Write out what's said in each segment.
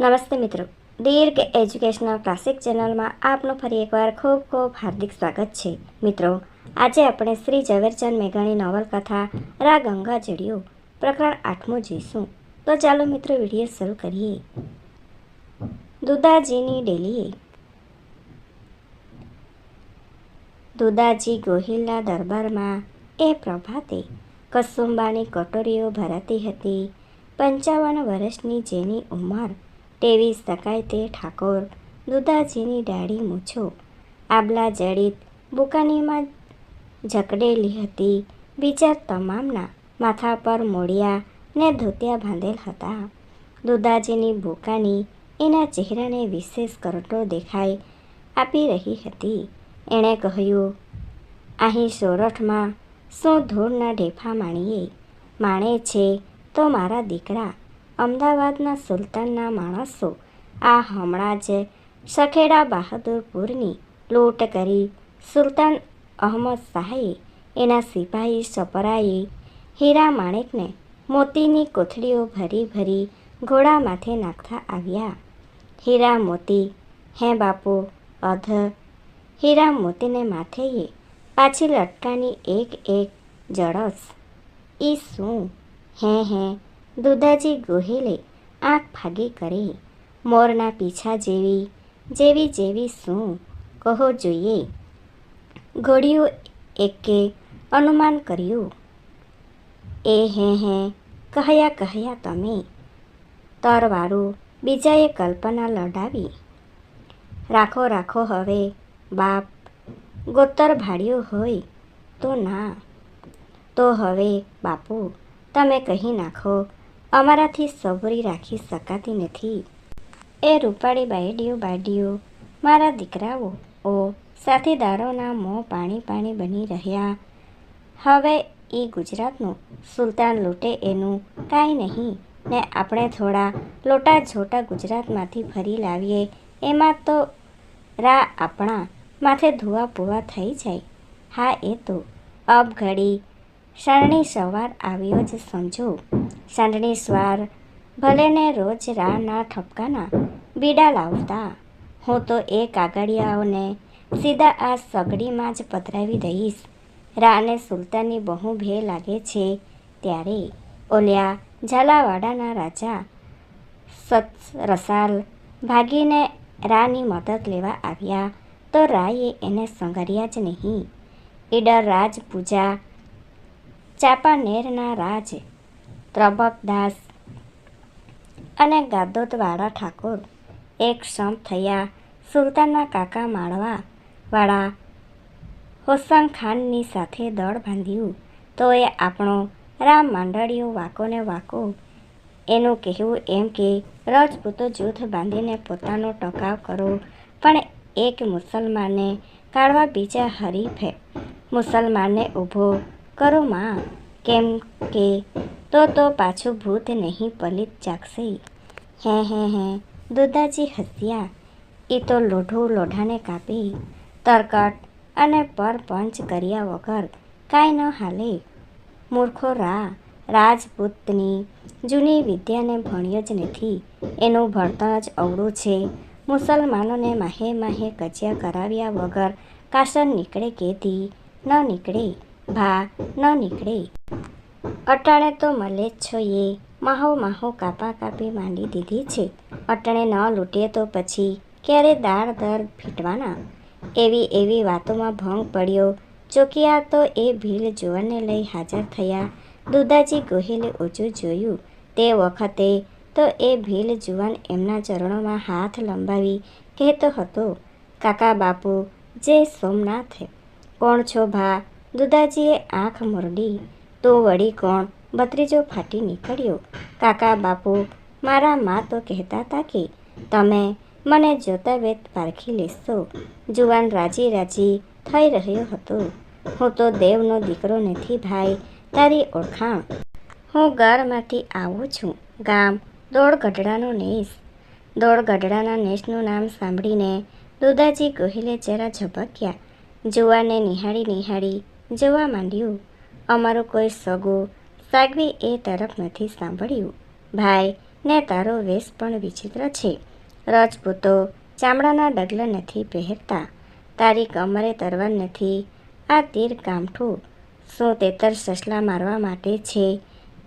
નમસ્તે મિત્રો. દીર્ઘ educational classic ચેનલમાં આપનું ફરી એકવાર ખૂબ ખૂબ હાર્દિક સ્વાગત છે. મિત્રો, આજે આપણે શ્રી ઝવેરચંદ મેઘાણી નવલકથા રા ગંગા જડિયો પ્રકરણ આઠમું જોઈશું. તો ચાલો મિત્રો વીડિયો શરૂ કરીએ. દુદાજીની ડેલીએ. દુદાજી ગોહિલના દરબારમાં એ પ્રભાતે કસુંબાની કટોરીઓ ભરાતી હતી. પંચાવન વર્ષની જેની ઉંમર તેવીસ શકાય તે ઠાકોર દુદાજીની ડાળી મૂછો. આબલા જડિત બુકાનીમાં જકડેલી હતી. બીજા તમામના માથા પર મોડિયા ને ધોતિયા બાંધેલ હતા. દુદાજીની બુકાની એના ચહેરાને વિશેષ કરટો દેખાઈ આપી રહી હતી. એણે કહ્યું અહીં સોરઠમાં શું ધૂળના ઢેફા માણીએ? માણે છે તો મારા દીકરા અમદાવાદના સુલતાનના માણસો. આ હમણાં જ સખેડા બહાદુરપુરની લૂંટ કરી સુલતાન અહમદ શાહે એના સિપાહી સપરાએ હીરા માણેકને મોતીની કોથળીઓ ભરી ભરી ઘોડા માથે નાખતા આવ્યા. હીરા મોતી, હે બાપુ, અધ. હીરા મોતીને માથેએ પાછી લટકાની એક એક જડસ ઈ શું? હે હે દુદાજી ગોહિલે આંખ ભાગી કરી, મોરના પીછા જેવી જેવી જેવી શું? કહો જોઈએ. ઘોડિયું એકે અનુમાન કર્યું, એ હે હે, કહ્યા કહ્યા તમે. તરવાળું બીજાએ કલ્પના લડાવી, રાખો રાખો હવે, બાપ, ગોતર ભાડ્યો હોય તો ના. તો હવે બાપુ, તમે કહી નાખો અમારાથી સબરી રાખી શકાતી નથી. એ રૂપાળી બાયડીઓ બાડીઓ મારા દીકરાઓ, ઓ સાથીદારોના મોં પાણી પાણી બની રહ્યા. હવે એ ગુજરાતનું સુલતાન લૂંટે એનું કાંઈ નહીં. ને આપણે થોડા લોટા ઝોટા ગુજરાતમાંથી ફરી લાવીએ. એમાં તો રા આપણા માથે ધુઆ પૂવા થઈ જાય. હા, એ તો અબ ઘડી સાંડણી સવાર આવ્યો જ સમજો. સાંડણી સ્વાર ભલે ને રોજ રાના ઠપકાના બીડા લાવતા. હું તો એ કાગળિયાઓને સીધા આ સગડીમાં જ પધરાવી દઈશ. રાને સુલતાનની બહુ ભે લાગે છે ત્યારે ઓલ્યા ઝાલાવાડાના રાજા સત રસાલ ભાગીને રાની મદદ લેવા આવ્યા તો રાયે એને સંગર્યા જ નહીં. ઈડર રાજ પૂજા ચાંપાનેરના રાજ ત્રબકદાસ અને ગાદોદવાળા ઠાકોર એક સમ થયા સુલતાનના કાકા માળવા વાળા હોસન ખાનની સાથે દળ બાંધ્યું તો એ આપણો રામ માંડળીઓ વાકોને વાકો એનું કહેવું એમ કે, રજપૂતો જૂથ બાંધીને પોતાનો ટકાવ કરો. પણ એક મુસલમાને કાઢવા બીજા હરીફે મુસલમાનને ઊભો કરો માં કેમ કે તો તો પાછું ભૂત નહીં પલિત જાગશે. હે હે હે દુદાજી હસ્યા. એ તો લોઢું લોઢાને કાપી, તરકટ અને પરપંચ કર્યા વગર કાંઈ ન હાલે. મૂર્ખો રા, રાજપૂતની જૂની વિદ્યાને ભણ્યો જ નથી. એનું ભણતર જ અવળું છે. મુસલમાનોને માહે માહે કજિયા કરાવ્યા વગર કાસર નીકળે કેથી ન નીકળે? ભા ન નીકળે. અટાણે તો મળે જ છો એ. માહો માહો કાપા કાપી માંડી દીધી છે. અટાણે ન લૂંટીએ તો પછી ક્યારે દાળ દર ફીટવાના? એવી એવી વાતોમાં ભંગ પડ્યો. ચોકિયા તો એ ભીલ જોવાને લઈ હાજર થયા. દુદાજી ગોહિલે ઓછું જોયું. તે વખતે તો એ ભીલ જુવાન એમના ચરણોમાં હાથ લંબાવી કહેતો હતો, કાકા બાપુ, જે સોમનાથ કોણ છો ભા? દુદાજીએ આંખ મોરડી. તો વળી કોણ? બત્રીજો ફાટી નીકળ્યો. કાકા, બાપુ, મારા મા તો કહેતા હતા કે તમે મને જોતા વેત પારખી લેશો. જુવાન રાજી રાજી થઈ રહ્યો હતો. હું તો દેવનો દીકરો નથી ભાઈ, તારી ઓળખાણ. હું ઘરમાંથી આવું છું. ગામ દોડગઢડાનો નેસ. દોડગઢડાના નેસનું નામ સાંભળીને દુદાજી ગોહિલે જરા ઝબક્યા. જુવાને નિહાળી નિહાળી જોવા માંડ્યું. અમારો કોઈ સગો સાગવી એ તરફ નથી સાંભળ્યું. ભાઈ, ને તારો વેશ પણ વિચિત્ર છે. રજપૂતો ચામડાના ડગલા નથી પહેરતા. તારી કમરે તરવા નથી. આ તીર કામઠું શું તેતર સસલા મારવા માટે છે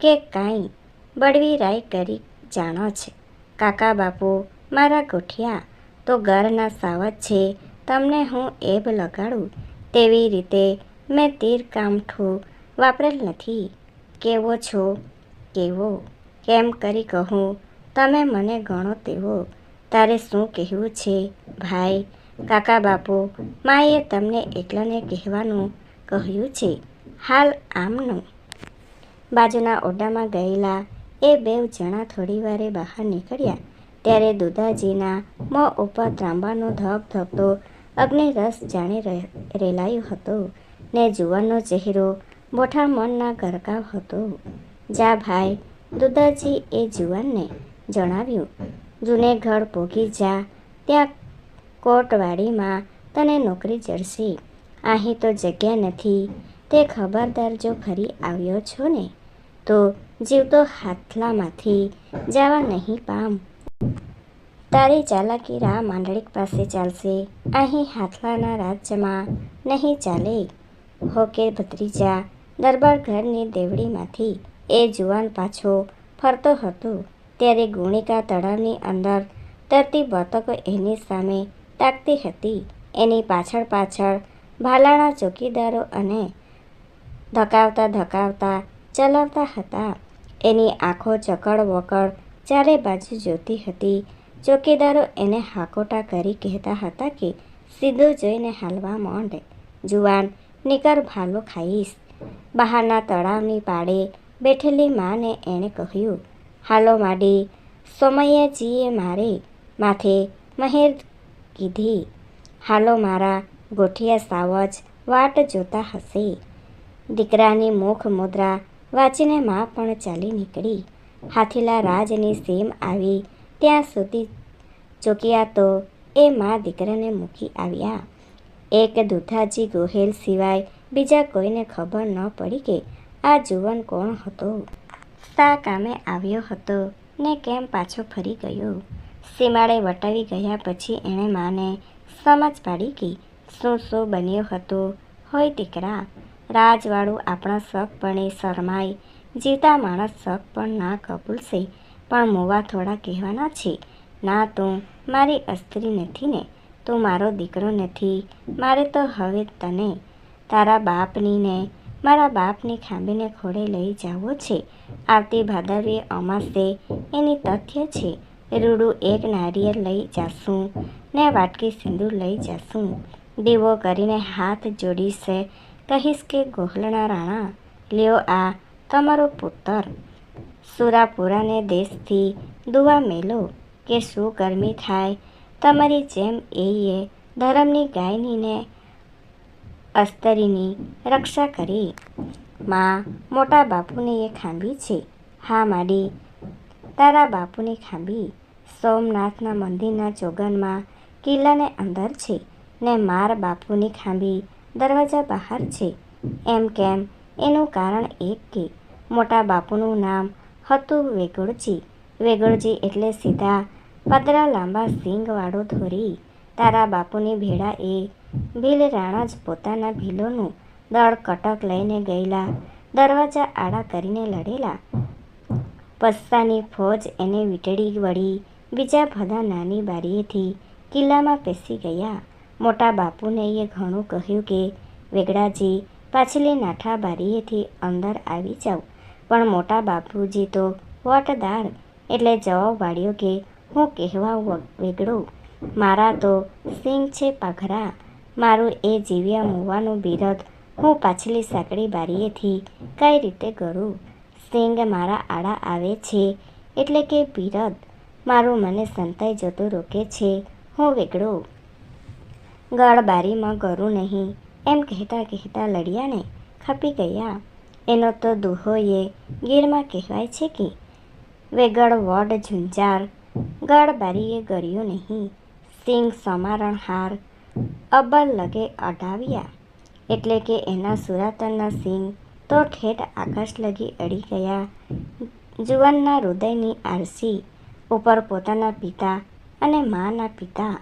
કે કાંઈ બળવી રાય કરી જાણો છે? કાકા બાપુ, મારા ગોઠિયા, તો ઘરના સાવજ છે. તમને હું એબ લગાડું. તેવી રીતે મેં તીર કામઠું વાપરેલ નથી. કેવો છો? કેવો? કેમ કરી કહું? તમે મને ગણો તેવો. તારે શું કહેવું છે? ભાઈ, કાકા બાપુ, માએ તમને એકલાને કહેવાનું કહ્યું છે. હાલ આમનું. બાજુના ઓરડામાં ગયેલા એ બે જણા થોડીવારે બહાર નીકળ્યા. ત્યારે દુદાજીના મોં ઉપર ત્રાંબાનો ધબ ધબતો અગ્નિરસ જાણે રેલાયો હતો. ને જુવાનનો ચહેરો મોઠા મનના ગરકાવ હતો. જા ભાઈ, દુદાજી એ જુવાનને જણાવ્યું, જૂને ઘર પોગી જા, ત્યાં કોટવાડીમાં તને નોકરી જડશે અહીં તો જગ્યા નથી. તે ખબરદાર જો ફરી આવ્યો છો ને, તો જીવતો હાથલામાંથી જવા નહીં પામ. તારી ચાલાકી રા માંડળીક પાસે ચાલશે. અહીં હાથલાના રાજ્યમાં નહીં ચાલે. હોકે ભત્રીજા દરબાર ઘરની દેવડીમાંથી એ જુવાન પાછો ફરતો હતો. ત્યારે ગુણિકા તળાવની અંદર તરતી બતકો એની સામે તાકતી હતી. એની પાછળ પાછળ ભાલાણા ચોકીદારો અને ધકાવતા ધકાવતા ચલાવતા હતા. એની આંખો ચકડ વકડ ચારે બાજુ જોતી હતી. ચોકીદારો એને હાકોટા કરી કહેતા હતા કે સીધું જોઈને હાલવા માંડે. જુવાન નિકર ભાલો ખાઈશ. બહારના તળાવની પાડે બેઠેલી માને એણે કહ્યું, હાલો માડી સોમૈયાજીએ મારે. માથે મહેર કીધી, હાલો મારા ગોઠિયા સાવજ, વાટ જોતા હશે. દીકરાની મુખ મુદ્રા વાંચીને મા પણ ચાલી નીકળી. હાથીલા રાજની સીમ આવી, ત્યાં સુધી ચોક્યા તો એ મા દીકરાને મૂકી આવ્યા. એક દુધાજી ગોહેલ સિવાય બીજા કોઈને ખબર ન પડી કે આ જુવાન કોણ હતો. તા કામે આવ્યો હતો ને કેમ પાછો ફરી ગયો? સીમાડે વટાવી ગયા પછી એણે માને સમજ પાડી કે શું શું બન્યો હતો. હોય દીકરા રાજવાળું આપણા શકપણે શરમાય. જીવતા માણસ શક પણ ના કબૂલશે. પણ મોવા થોડા કહેવાના છે. ના તું, મારી અસ્ત્રી નથી ને. તું મારો દીકરો નથી. મારે તો હવે તને, તારા બાપની ને મારા બાપની ખાંબીને ખોડે લઈ જાવો છે. આવતી ભાદરવી અમાસે એની તથ્ય છે. રૂડું એક નારિયેળ લઈ જાશું ને વાટકી સિંદૂર લઈ જાશું. દીવો કરીને હાથ જોડીશે, કહીશ કે ગોહલના રાણા, લ્યો આ તમારો પુત્ર. સુરાપુરાને દેશથી દુવા મેલો કે શું ગરમી થાય તમારી જેમ એ ધર્મની ગાયનીને અસ્તરીની રક્ષા કરી. માં મોટા બાપુની એ ખાંભી છે. હા, માડી. તારા બાપુની ખાંભી. સોમનાથના મંદિરના ચોગનમાં કિલ્લાને અંદર છે ને માર બાપુની ખાંભી દરવાજા બહાર છે. એમ કેમ? એનું કારણ એક કે મોટા બાપુનું નામ હતું વેગળજી. વેગળજી એટલે સીધા પાતળા લાંબા સિંગવાળો ધોરી, તારા બાપુની ભેળા એ. ભીલ રાણા જ પોતાના ભીલોનું દળ કટક લઈને ગયેલા, દરવાજા આડા કરીને લડેલા. પસ્તાની ફોજ એને વીંટળી વળી બીજા બધા નાની બારીએથી કિલ્લામાં પેસી ગયા. મોટા બાપુને એ ઘણું કહ્યું કે, વેગડાજી, પાછલી નાઠા બારીએથી અંદર આવી જાઓ પણ મોટા બાપુજી તો વટદાર એટલે જવાબ વાળ્યો કે હું કહેવા વેગળો. મારા તો સિંગ છે પાઘરા. મારું એ જીવ્યા મૂવાનું બિરદ. હું પાછલી સાંકડી બારીએથી કઈ રીતે કરું સિંગ મારા આડા આવે છે એટલે કે બિરદ. મારું મને સંતાઈ જતું રોકે છે. હું વેગળો. ગળ બારીમાં કરું નહીં. એમ કહેતા કહેતા લડિયાને ખપી ગયા. એનો તો દુહોએ ગીરમાં કહેવાય છે કે, વેગળ વડ ઝુંઝાર ગળ બારીએ નહીં. સિંગ સમારણ હાર અબ્બલ લગે અઢાવ્યા. એટલે કે એના સુરાતનના સિંગ તો ઠેઠ આકાશ લગી અડી ગયા. જુવાનના હૃદયની આરસી ઉપર પોતાના પિતા અને માના પિતા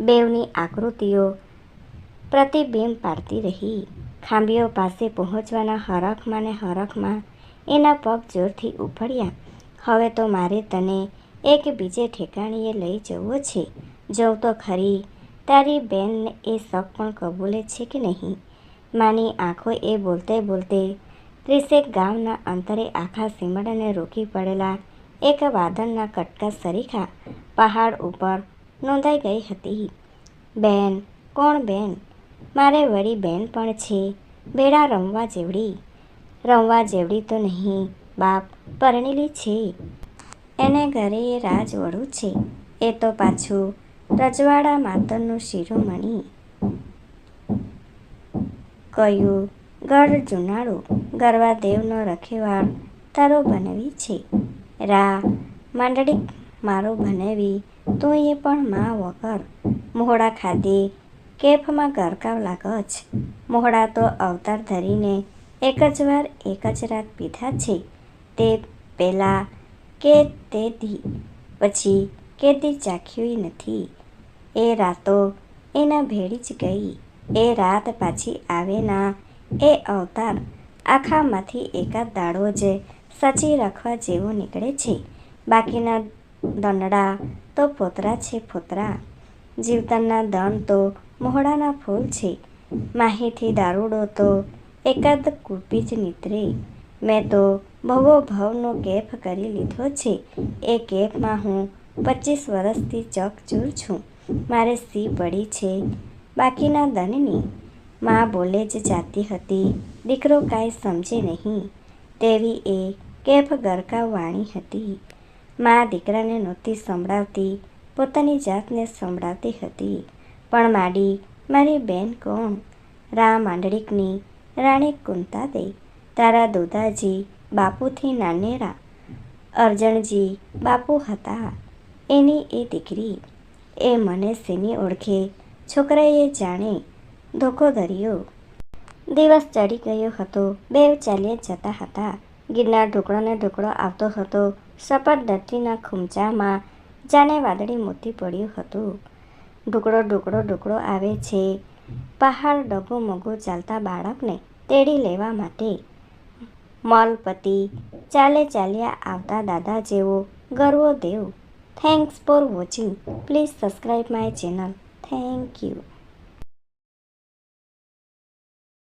બેવની આકૃતિઓ પ્રતિબિંબ પાડતી રહી. ખાંભીઓ પાસે પહોંચવાના હરખમાં ને હરખમાં એના પગ જોરથી ઉફળ્યા હવે તો મારે તને એક બીજે ઠેકાણીએ લઈ જવો છે. જોઉં તો ખરી, તારી બેનને એ શોખ પણ કબૂલે છે કે નહીં? માની આંખો એ બોલતે બોલતે ત્રીસેક ગામના અંતરે આખા સીમડાને રોકી પડેલા એક વાદળના કટકા સરીખા પહાડ ઉપર નોંધાઈ ગઈ હતી. બેન, કોણ બેન? મારે વળી બેન પણ છે. બેડા રમવા જેવડી. રમવા જેવડી તો નહીં, બાપ પરણેલી છે. એને ઘરે એ રાજવડું છે. એ તો પાછું રજવાડા માતરનું શિરોમણી. કયું ગઢ જુનાળું, ગરવા દેવનો રખેવાળ તારો બનવી છે. રા, માંડળી મારો બનેવી તો એ પણ મા વગર. મોહડા ખાધી કેફમાં ગરકાવ લાગજ મોહડા તો અવતાર ધરીને એક જ વાર એક જ રાત પીધા છે. તે પહેલાં કે તે પછી કે તે ચાખ્યુંય નથી. એ રાતો એના ભેળી જ ગઈ. એ રાત પાછી આવે ના. એ અવતાર આખામાંથી એકાદ દાડો જ સચી રાખવા જેવો નીકળે છે. બાકીના દંડડા તો પોતરા છે પોતરા જીવતનના દંડ તો મોહડાના ફૂલ છે. માહીથી દારૂડો તો એકાદ કુપી જ નીતરે. મેં તો ભવો ભવનો કેફ કરી લીધો છે. એ કેફમાં હું પચીસ વર્ષથી ચકચૂર છું. મારે સી પડી છે. બાકીના દનની માં બોલે જ જાતી હતી. દીકરો કાંઈ સમજે નહીં. તેવી એ કેફ ગરકાવ વાણી હતી. માં દીકરાને નહોતી સંભળાવતી. પોતાની જાતને સંભળાવતી હતી. પણ માડી, મારી બેન કોણ? રા માંડળીકની રાણી કુંતા દે. તારા દોદાજી બાપુથી નાનેરા. અરજણજી બાપુ હતા. એની એ દીકરી એ મને શેની ઓળખે? છોકરાએ જાણે ધોકો ધર્યો. દિવસ ચડી ગયો હતો. બેવ ચાલ્યા જતા હતા. ગિરનાર ઢોકળો ને ઢોકળો આવતો હતો. સપટ ધરતીના ખૂંચામાં જાણે વાદળી મોતી પડ્યું હતું. ઢોકળો ઢોકળો ઢોકળો આવે છે. પહાડ ડગો મગો ચાલતા બાળકને તેડી લેવા માટે મલપતિ ચાલે ચાલ્યા આવતા દાદા જેવો ગર્વો દેવ. Thanks for watching please subscribe my channel thank you